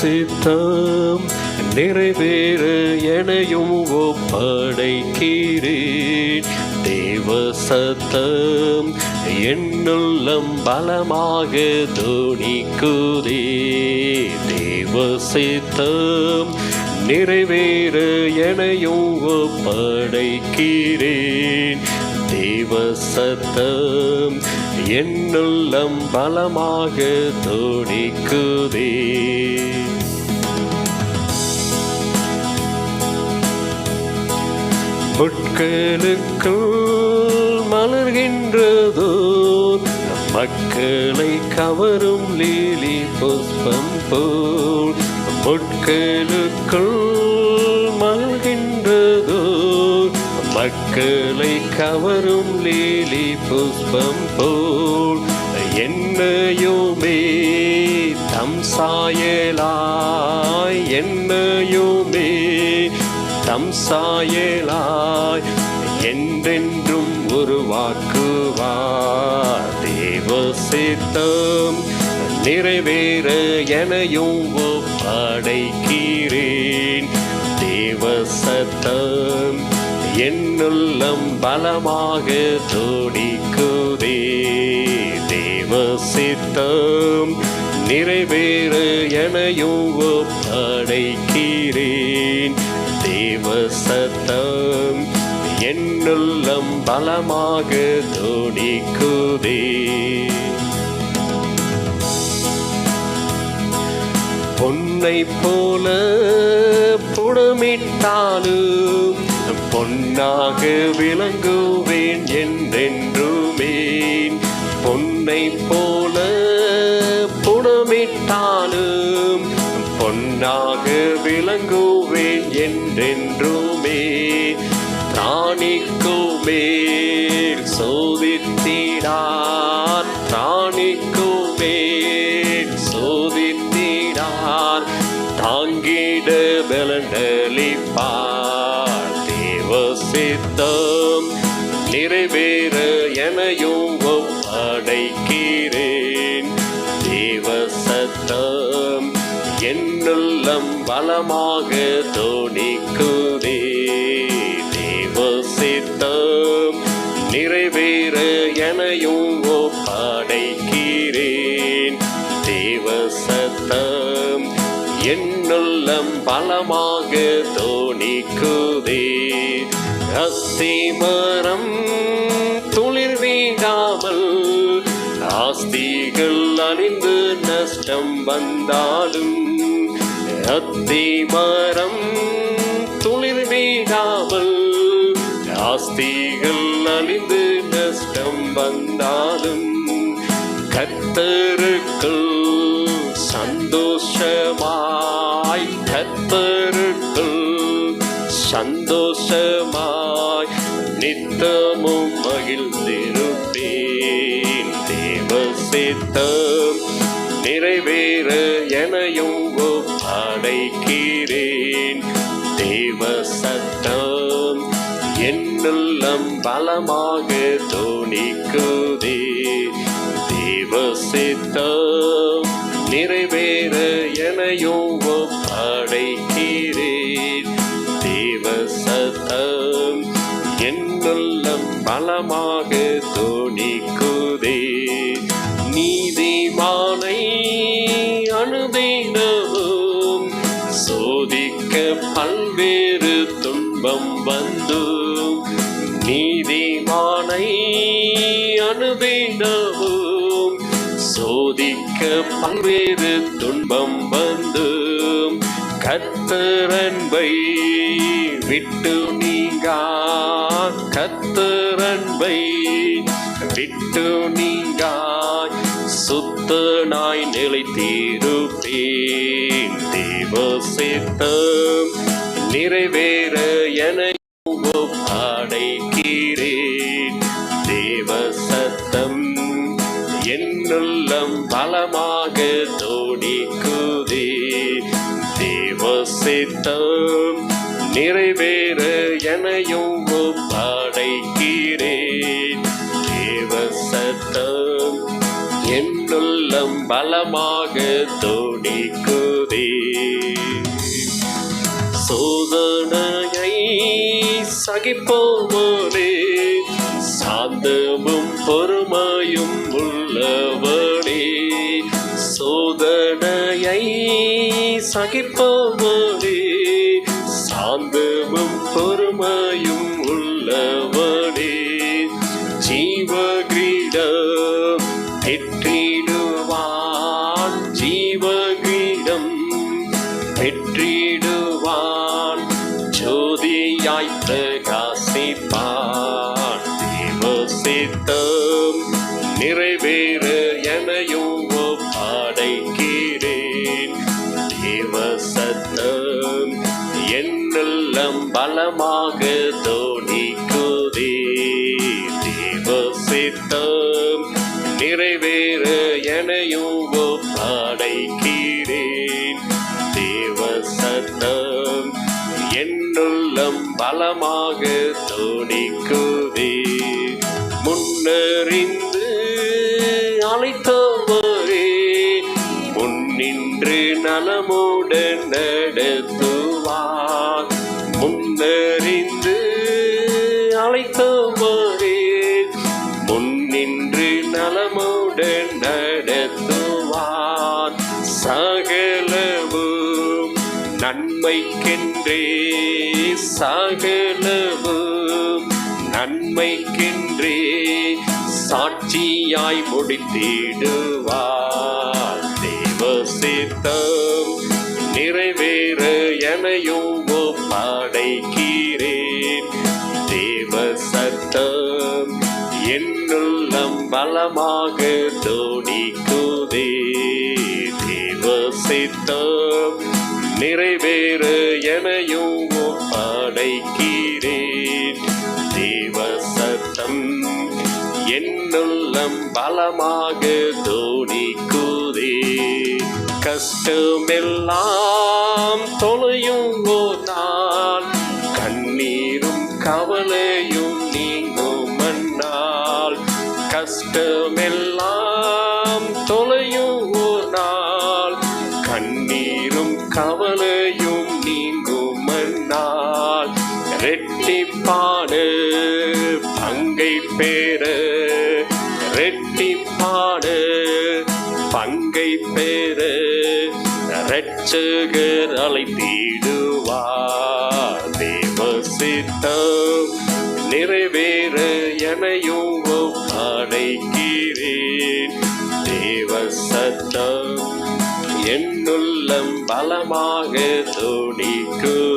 சித்தம் நிறைவேற எனையும் ஒப்படைக்கிறேன். தேவ சத்தம் என்னுள்ளம் பலமாக துணிக்குதே. தேவ சித்தம் நிறைவேற எனையும் ஒப்படைக்கிறேன். தேவசத்தம் என்னுள்ளம் பலமாக துணிக்குதே முட்களுக்குள் மலர்கின்றதோ மக்களை கவரும் லீலி புஷ்பம் போல் முட்களுக்குள் மக்களை கவரும் லீலி புஷ்பம் போல். என்னையுமே தம் சாயலாய். என்னையுமே தம் சாயலாய். என்றென்றும் உருவாக்குவார் தேவ சித்தம் நிறைவேற எனையும் ஒப்படைக்கிறேன். தேவ சத்தம் என்னுள்ளம் பலமாக துடிக்குதே. தேவ சித்தம் நிறைவேறு எனையும் படைக்கிறேன் தேவ சத்தம் என்னுள்ளம் பலமாக துடிக்குதே. பொன்னை போல புடமிட்டாலும் பொன்னாக விளங்குவேன் என்றென்றுமே பொன்னை போல புடமிட்டாலும் பொன்னாக விளங்குவேன் என்றென்றுமே பிராணிக்குமே சோதித்தீடா ஒப்படைக்கிறேன் தேவ சத்தம் என்னுள்ளம் பலமாக தோணிக்குதே. தேவ சித்தம் நிறைவேற எனையும் ஒப்படைக்கிறேன். தேவ சத்தம் என்னுள்ளம் பலமாக தோணிக்குதே. அசிமரம் ஆஸ்திகள் நஷ்டம் வந்தாலும் அத்தி மரம் துளிர் வீடாமல் ஆஸ்திகள் அழிந்து நஷ்டம் வந்தாலும் கத்தருக்குள் சந்தோஷமாய் கத்தருக்குள் சந்தோஷமாய் நித்தமும் மகிழ்ந்திரு நிறைவேற எனையும் அடைக்கிறேன் தேவ சத்தம் என்னுள்ளம் பலமாக தோணிக்குதே. தேவ சித்தம் நிறைவேற எனையும் பல்வேறு துன்பம் வந்து நீதிமானை அனுதினமும் சோதிக்க பல்வேறு துன்பம் வந்து கத்தரன்பை விட்டு நீங்கா. கத்தரன்பை விட்டு நீங்கா. சுத்தனாய் நிலைத்தீருப்பேன் வசித்தம் நிறைவேற என அடைக்கிறேன் தேவ சத்தம் என்னுள்ளம் பலமாக தோடிக்குதே. தேவ சித்தம் நிறைவேற எனையும் படைக்கிறேன் தேவ சத்தம் என்னுள்ளம் பலமாக தோடிக்குதே. சோதனையை சகிப்போமனே சாந்தமும் பொறுமையும் உள்ளவனே. சோதனையை சகிப்போமனே சாந்தமும் பொறுமையும் உள்ளவனே. ஜீவகிரீடம் திட்டம் நிறைவேற எனையும் பாடைக்கிறேன் தேவ சத்தம் என்னெல்லாம் பலமாக தோணிக்குதே தேவ சித்தம் நிறைவேற எனையும் பாடைக்கிறேன் தேவ சத்தம் என்னுள்ளம் பலமாக தோணிக்குதே அழைத்தவரே முன்னின்று நலமுடன் நடத்துவார். முன்னறிந்து அழைத்தவரே முன்னின்று நலமுடன் நடத்துவார். சகலவும் நன்மைக்கென்றே. சகலவும் நன்மைக்கென்றே. சாட்சியாய் முடித்திடுவார் தேவ சித்தம் நிறைவேற எனையும் படைக்கிறேன் தேவ சத்தம் என்னுள்ளம் பலமாக தோணிக்குதே. தேவ சித்தம் நிறைவேற எனையும் படைக்கிறேன் என்னுள்ளம் பலமாக தோணிக்குதே கஷ்டமெல்லாம் தொலையும் நான். கண்ணீரும் கவலையும் நீங்கும் மன்னால் கஷ்டமெல்லாம் தொலையும் நாள் கண்ணீரும் கவலையும் நீங்கும் மன்னால் ரெட்டிப்பாடு பங்கை பேர ரெட்டிப்பாடு பங்கை பேரு ரட்சகர் அழைத்திடுவார் தேவ சித்தம் நிறைவேற எனையும் அடைக்கிறேன் தேவ சத்தம் என்னுள்ளம் பலமாக துணிக்குதே